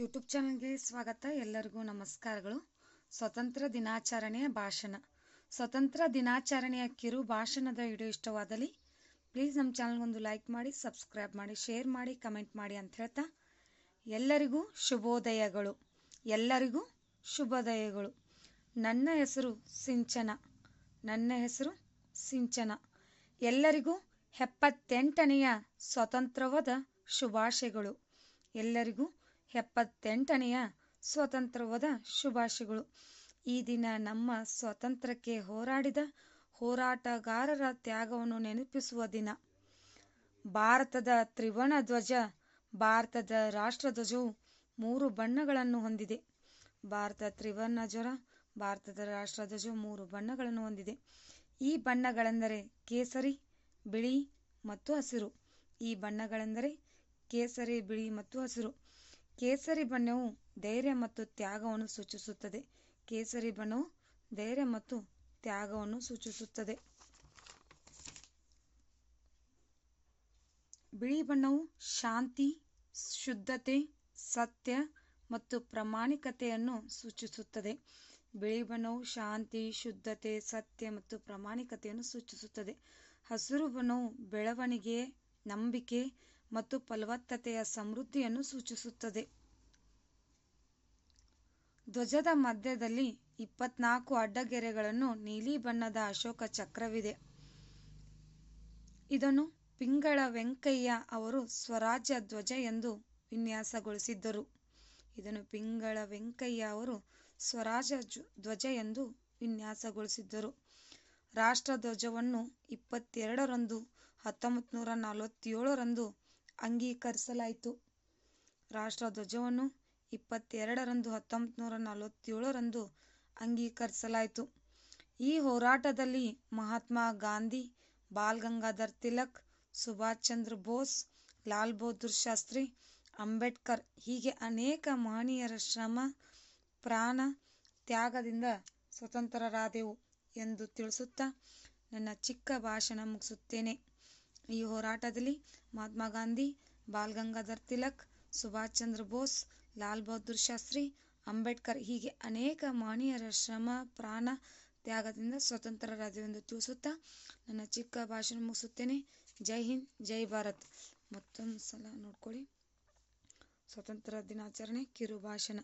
YouTube ಚಾನಲ್ಗೆ ಸ್ವಾಗತ. ಎಲ್ಲರಿಗೂ ನಮಸ್ಕಾರಗಳು. ಸ್ವತಂತ್ರ ದಿನಾಚರಣೆಯ ಭಾಷಣ. ಸ್ವತಂತ್ರ ದಿನಾಚರಣೆಯ ಕಿರು ಭಾಷಣದ ವಿಡಿಯೋ ಇಷ್ಟವಾದಲ್ಲಿ ಪ್ಲೀಸ್ ನಮ್ಮ ಚಾನಲ್ಗೊಂದು ಲೈಕ್ ಮಾಡಿ, ಸಬ್ಸ್ಕ್ರೈಬ್ ಮಾಡಿ, ಶೇರ್ ಮಾಡಿ, ಕಮೆಂಟ್ ಮಾಡಿ ಅಂತ ಹೇಳ್ತಾ ಎಲ್ಲರಿಗೂ ಶುಭೋದಯಗಳು. ಎಲ್ಲರಿಗೂ ಶುಭೋದಯಗಳು. ನನ್ನ ಹೆಸರು ಸಿಂಚನ. ನನ್ನ ಹೆಸರು ಸಿಂಚನ. ಎಲ್ಲರಿಗೂ ಎಪ್ಪತ್ತೆಂಟನೆಯ ಸ್ವತಂತ್ರವಾದ ಶುಭಾಶಯಗಳು. ಎಲ್ಲರಿಗೂ ಎಪ್ಪತ್ತೆಂಟನೆಯ ಸ್ವತಂತ್ರವಾದ ಶುಭಾಶಯಗಳು. ಈ ದಿನ ನಮ್ಮ ಸ್ವಾತಂತ್ರ್ಯಕ್ಕೆ ಹೋರಾಡಿದ ಹೋರಾಟಗಾರರ ತ್ಯಾಗವನ್ನು ನೆನಪಿಸುವ ದಿನ. ಭಾರತದ ತ್ರಿವರ್ಣ ಧ್ವಜ, ಭಾರತದ ರಾಷ್ಟ್ರಧ್ವಜವು ಮೂರು ಬಣ್ಣಗಳನ್ನು ಹೊಂದಿದೆ. ಭಾರತ ತ್ರಿವರ್ಣ ಜ್ವರ, ಭಾರತದ ರಾಷ್ಟ್ರಧ್ವಜವು ಮೂರು ಬಣ್ಣಗಳನ್ನು ಹೊಂದಿದೆ. ಈ ಬಣ್ಣಗಳೆಂದರೆ ಕೇಸರಿ, ಬಿಳಿ ಮತ್ತು ಹಸಿರು. ಈ ಬಣ್ಣಗಳೆಂದರೆ ಕೇಸರಿ, ಬಿಳಿ ಮತ್ತು ಹಸಿರು. ಕೇಸರಿ ಬಣ್ಣವು ಧೈರ್ಯ ಮತ್ತು ತ್ಯಾಗವನ್ನು ಸೂಚಿಸುತ್ತದೆ. ಕೇಸರಿ ಬಣ್ಣವು ಧೈರ್ಯ ಮತ್ತು ತ್ಯಾಗವನ್ನು ಸೂಚಿಸುತ್ತದೆ. ಬಿಳಿ ಬಣ್ಣವು ಶಾಂತಿ, ಶುದ್ಧತೆ, ಸತ್ಯ ಮತ್ತು ಪ್ರಾಮಾಣಿಕತೆಯನ್ನು ಸೂಚಿಸುತ್ತದೆ. ಬಿಳಿ ಬಣ್ಣವು ಶಾಂತಿ, ಶುದ್ಧತೆ, ಸತ್ಯ ಮತ್ತು ಪ್ರಾಮಾಣಿಕತೆಯನ್ನು ಸೂಚಿಸುತ್ತದೆ. ಹಸಿರು ಬಣ್ಣವು ಬೆಳವಣಿಗೆ, ನಂಬಿಕೆ ಮತ್ತು ಫಲವತ್ತತೆಯ ಸಮೃದ್ಧಿಯನ್ನು ಸೂಚಿಸುತ್ತದೆ. ಧ್ವಜದ ಮಧ್ಯದಲ್ಲಿ ಇಪ್ಪತ್ನಾಲ್ಕು ಅಡ್ಡಗೆರೆಗಳನ್ನು ನೀಲಿ ಬಣ್ಣದ ಅಶೋಕ ಚಕ್ರವಿದೆ. ಇದನ್ನು ಪಿಂಗಳ ವೆಂಕಯ್ಯ ಅವರು ಸ್ವರಾಜ್ಯ ಧ್ವಜ ಎಂದು ವಿನ್ಯಾಸಗೊಳಿಸಿದ್ದರು. ಇದನ್ನು ಪಿಂಗಳ ವೆಂಕಯ್ಯ ಅವರು ಸ್ವರಾಜ ಧ್ವಜ ಎಂದು ವಿನ್ಯಾಸಗೊಳಿಸಿದ್ದರು. ರಾಷ್ಟ್ರಧ್ವಜವನ್ನು ಇಪ್ಪತ್ತೆರಡರಂದು ಹತ್ತೊಂಬತ್ತು ನೂರ ನಲವತ್ತೇಳರಂದು ಅಂಗೀಕರಿಸಲಾಯಿತು. ರಾಷ್ಟ್ರಧ್ವಜವನ್ನು ಇಪ್ಪತ್ತೆರಡರಂದು ಹತ್ತೊಂಬತ್ತು ನೂರ ನಲವತ್ತೇಳರಂದು ಅಂಗೀಕರಿಸಲಾಯಿತು. ಈ ಹೋರಾಟದಲ್ಲಿ ಮಹಾತ್ಮ ಗಾಂಧಿ, ಬಾಲ್ ಗಂಗಾಧರ್ ತಿಲಕ್, ಸುಭಾಷ್ ಚಂದ್ರ ಬೋಸ್, ಲಾಲ್ ಬಹದ್ದೂರ್ ಶಾಸ್ತ್ರಿ, ಅಂಬೇಡ್ಕರ್ ಹೀಗೆ ಅನೇಕ ಮಹನೀಯರ ಶ್ರಮ, ಪ್ರಾಣ ತ್ಯಾಗದಿಂದ ಸ್ವತಂತ್ರರಾದೆವು ಎಂದು ತಿಳಿಸುತ್ತಾ ನನ್ನ ಚಿಕ್ಕ ಭಾಷಣ ಮುಗಿಸುತ್ತೇನೆ. ಈ ಹೋರಾಟದಲ್ಲಿ ಮಹಾತ್ಮ ಗಾಂಧಿ, ಬಾಲ್ ಗಂಗಾಧರ್ ತಿಲಕ್, ಸುಭಾಷ್ ಚಂದ್ರ ಬೋಸ್, ಲಾಲ್ ಬಹದ್ದೂರ್ ಶಾಸ್ತ್ರಿ, ಅಂಬೇಡ್ಕರ್ ಹೀಗೆ ಅನೇಕ ಮಹನೀಯರ ಶ್ರಮ, ಪ್ರಾಣ ತ್ಯಾಗದಿಂದ ಸ್ವತಂತ್ರ ಎಂದು ತಿಳಿಸುತ್ತಾ ನನ್ನ ಚಿಕ್ಕ ಭಾಷಣ ಮುಗಿಸುತ್ತೇನೆ. ಜೈ ಹಿಂದ್, ಜೈ ಭಾರತ್. ಮತ್ತೊಂದು ಸಲ ನೋಡ್ಕೊಳ್ಳಿ. ಸ್ವತಂತ್ರ ದಿನಾಚರಣೆ ಕಿರು ಭಾಷಣ